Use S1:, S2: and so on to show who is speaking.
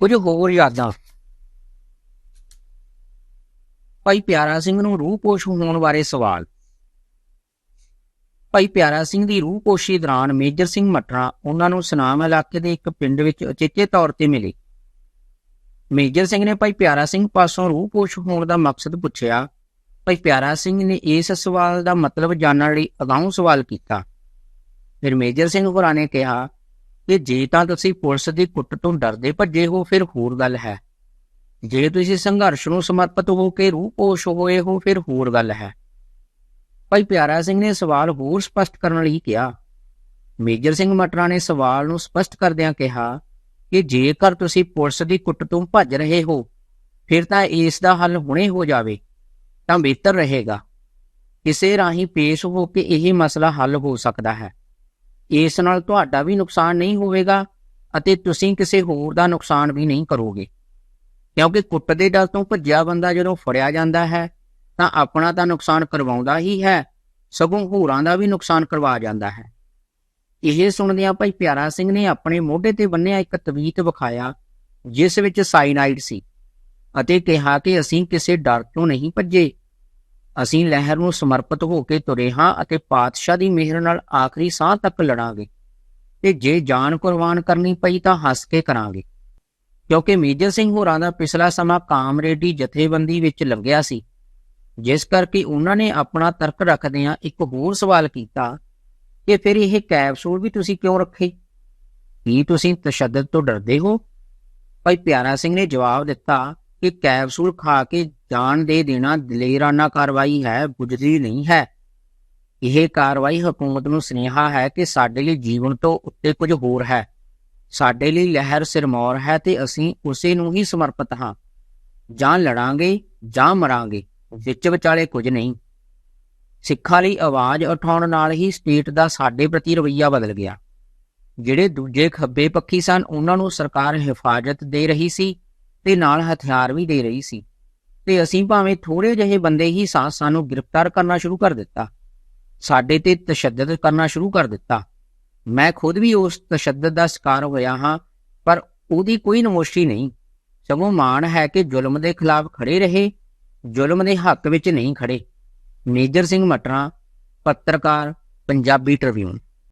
S1: ਕੁਝ ਹੋਰ ਯਾਦਾਂ। ਭਾਈ ਪਿਆਰਾ ਸਿੰਘ ਨੂੰ ਰੂਹ ਪੋਸ਼ ਹੋਣ ਬਾਰੇ ਸਵਾਲ। ਭਾਈ ਪਿਆਰਾ ਸਿੰਘ ਦੀ ਰੂਹਪੋਸ਼ੀ ਦੌਰਾਨ ਮੇਜਰ ਸਿੰਘ ਮਟਰਾ ਉਹਨਾਂ ਨੂੰ ਸੁਨਾਮ ਇਲਾਕੇ ਦੇ ਇੱਕ ਪਿੰਡ ਵਿੱਚ ਉਚੇਚੇ ਤੌਰ ਤੇ ਮਿਲੇ। ਮੇਜਰ ਸਿੰਘ ਨੇ ਭਾਈ ਪਿਆਰਾ ਸਿੰਘ ਪਾਸੋਂ ਰੂਹ ਪੋਸ਼ ਹੋਣ ਦਾ ਮਕਸਦ ਪੁੱਛਿਆ। ਭਾਈ ਪਿਆਰਾ ਸਿੰਘ ਨੇ ਇਸ ਸਵਾਲ ਦਾ ਮਤਲਬ ਜਾਣਨ ਲਈ ਅਗਾਊਂ ਸਵਾਲ ਕੀਤਾ। ਫਿਰ ਮੇਜਰ ਸਿੰਘ ਹੋਰਾਂ ਨੇ ਕਿਹਾ ਕਿ ਜੇ ਤਾਂ ਤੁਸੀਂ ਪੁਲਿਸ ਦੀ ਕੁੱਟ ਤੋਂ ਡਰਦੇ ਭੱਜੇ ਹੋ ਫਿਰ ਹੋਰ ਗੱਲ ਹੈ। ਜੇ ਤੁਸੀਂ ਸੰਘਰਸ਼ ਨੂੰ ਸਮਰਪਿਤ ਹੋ ਕੇ ਰੂਹਪੋਸ਼ ਹੋਏ ਹੋ, ਫਿਰ ਹੋਰ ਗੱਲ ਹੈ। ਭਾਈ ਪਿਆਰਾ ਸਿੰਘ ਨੇ ਸਵਾਲ ਹੋਰ ਸਪਸ਼ਟ ਕਰਨ ਲਈ ਕਿਹਾ। ਮੇਜਰ ਸਿੰਘ ਮਟਰਾ ਨੇ ਸਵਾਲ ਨੂੰ ਸਪਸ਼ਟ ਕਰਦਿਆਂ ਕਿਹਾ ਕਿ ਜੇਕਰ ਤੁਸੀਂ ਪੁਲਿਸ ਦੀ ਕੁੱਟ ਤੋਂ ਭੱਜ ਰਹੇ ਹੋ, ਫਿਰ ਤਾਂ ਇਸ ਦਾ ਹੱਲ ਹੁਣੇ ਹੋ ਜਾਵੇ, ਤਾਂ ਬਿਹਤਰ ਰਹੇਗਾ। ਕਿਸੇ ਰਾਹੀਂ ਪੇਸ਼ ਹੋ ਕੇ ਇਹ ਮਸਲਾ ਹੱਲ ਹੋ ਸਕਦਾ ਹੈ। ਇਸ ਨਾਲ ਤੁਹਾਡਾ ਵੀ ਨੁਕਸਾਨ ਨਹੀਂ ਹੋਵੇਗਾ ਅਤੇ ਤੁਸੀਂ ਕਿਸੇ ਹੋਰ ਦਾ ਨੁਕਸਾਨ ਵੀ ਨਹੀਂ ਕਰੋਗੇ। ਕਿਉਂਕਿ ਕੁੱਟ ਦੇ ਡਰ ਤੋਂ ਭੱਜਿਆ ਬੰਦਾ ਜਦੋਂ ਫੜਿਆ ਜਾਂਦਾ ਹੈ, ਤਾਂ ਆਪਣਾ ਤਾਂ ਨੁਕਸਾਨ ਕਰਵਾਉਂਦਾ ਹੀ ਹੈ, ਸਗੋਂ ਹੋਰਾਂ ਦਾ ਵੀ ਨੁਕਸਾਨ ਕਰਵਾ ਜਾਂਦਾ ਹੈ। ਇਹ ਸੁਣਦਿਆਂ ਭਾਈ ਪਿਆਰਾ ਸਿੰਘ ਨੇ ਆਪਣੇ ਮੋਢੇ ਤੇ ਬੰਨਿਆ ਇੱਕ ਤਵੀਤ ਵਿਖਾਇਆ, ਜਿਸ ਵਿੱਚ ਸਾਈਨਾਈਡ ਸੀ ਅਤੇ ਕਿਹਾ ਕਿ ਅਸੀਂ ਕਿਸੇ ਡਰ ਤੋਂ ਨਹੀਂ ਭੱਜੇ। ਅਸੀਂ ਲਹਿਰ ਨੂੰ ਸਮਰਪਿਤ ਹੋ ਕੇ ਤੁਰੇ ਹਾਂ ਅਤੇ ਪਾਤਸ਼ਾਹ ਦੀ ਮਿਹਰ ਨਾਲ ਆਖਰੀ ਸਾਹ ਤੱਕ ਲੜਾਂਗੇ। ਤੇ ਜੇ ਜਾਨ ਕੁਰਬਾਨ ਕਰਨੀ ਪਈ ਤਾਂ ਹੱਸ ਕੇ ਕਰਾਂਗੇ। ਕਿਉਂਕਿ ਮੇਜਰ ਸਿੰਘ ਹੋਰਾਂ ਦਾ ਪਿਛਲਾ ਸਮਾਂ ਕਾਮਰੇਡੀ ਜਥੇਬੰਦੀ ਵਿੱਚ ਲੰਘਿਆ ਸੀ। ਜਿਸ ਕਰਕੇ ਉਹਨਾਂ ਨੇ ਆਪਣਾ ਤਰਕ ਰੱਖਦਿਆਂ ਇੱਕ ਹੋਰ ਸਵਾਲ ਕੀਤਾ ਕਿ ਫਿਰ ਇਹ ਕੈਪਸੂਲ ਵੀ ਤੁਸੀਂ ਕਿਉਂ ਰੱਖੇ? ਕੀ ਤੁਸੀਂ ਤਸ਼ੱਦਦ ਤੋਂ ਡਰਦੇ ਹੋ? ਭਾਈ ਪਿਆਰਾ ਸਿੰਘ ਨੇ ਜਵਾਬ ਦਿੱਤਾ ਕਿ ਕੈਪਸੂਲ ਖਾ ਕੇ ਜਾਨ ਦੇ ਦੇਣਾ ਦਲੇਰਾਨਾ ਕਾਰਵਾਈ ਹੈ ਬੁਝਦੀ ਨਹੀਂ ਹੈ। ਇਹ ਕਾਰਵਾਈ ਹਕੂਮਤ ਨੂੰ ਸੁਨੇਹਾ ਹੈ ਕਿ ਸਾਡੇ ਲਈ ਜੀਵਨ ਤੋਂ ਉੱਤੇ ਕੁਝ ਹੋਰ ਹੈ। ਸਾਡੇ ਲਈ ਲਹਿਰ ਸਿਰਮੌਰ ਹੈ ਤੇ ਅਸੀਂ ਉਸੇ ਨੂੰ ਹੀ ਸਮਰਪਿਤ ਹਾਂ। ਜਾਂ ਲੜਾਂਗੇ ਜਾਂ ਮਰਾਂਗੇ, ਵਿੱਚ ਵਿਚਾਲੇ ਕੁਝ ਨਹੀਂ। ਸਿੱਖਾਂ ਲਈ ਆਵਾਜ਼ ਉਠਾਉਣ ਨਾਲ ਹੀ ਸਟੇਟ ਦਾ ਸਾਡੇ ਪ੍ਰਤੀ ਰਵੱਈਆ ਬਦਲ ਗਿਆ। ਜਿਹੜੇ ਦੂਜੇ ਖੱਬੇ ਪੱਖੀ ਸਨ, ਉਹਨਾਂ ਨੂੰ ਸਰਕਾਰ ਹਿਫਾਜ਼ਤ ਦੇ ਰਹੀ ਸੀ। ਤੇ ਨਾਲ ਹਥਿਆਰ ਵੀ ਦੇ ਰਹੀ ਸੀ। ਤੇ ਅਸੀਂ ਭਾਵੇਂ ਥੋੜੇ ਜਿਹੇ ਬੰਦੇ ਹੀ ਸਾਂ ਸਾਨੂੰ ਗ੍ਰਿਫਤਾਰ ਕਰਨਾ ਸ਼ੁਰੂ ਕਰ ਦਿੱਤਾ। ਸਾਡੇ ਤੇ ਤਸ਼ੱਦਦ ਕਰਨਾ ਸ਼ੁਰੂ ਕਰ ਦਿੱਤਾ। ਮੈਂ ਖੁਦ ਵੀ ਉਸ ਤਸ਼ੱਦਦ ਦਾ ਸ਼ਿਕਾਰ ਹੋਇਆ ਹਾਂ, ਪਰ ਉਹਦੀ ਕੋਈ ਨਮੋਸ਼ੀ ਨਹੀਂ। ਸਗੋਂ ਮਾਣ ਹੈ ਕਿ ਜ਼ੁਲਮ ਦੇ ਖਿਲਾਫ ਖੜੇ ਰਹੇ, ਜ਼ੁਲਮ ਦੇ ਹੱਕ ਵਿੱਚ ਨਹੀਂ ਖੜੇ ਮੇਜਰ ਸਿੰਘ ਮਟਰਾ, ਪੱਤਰਕਾਰ, ਪੰਜਾਬੀ ਟ੍ਰਿਬਿਊਨ।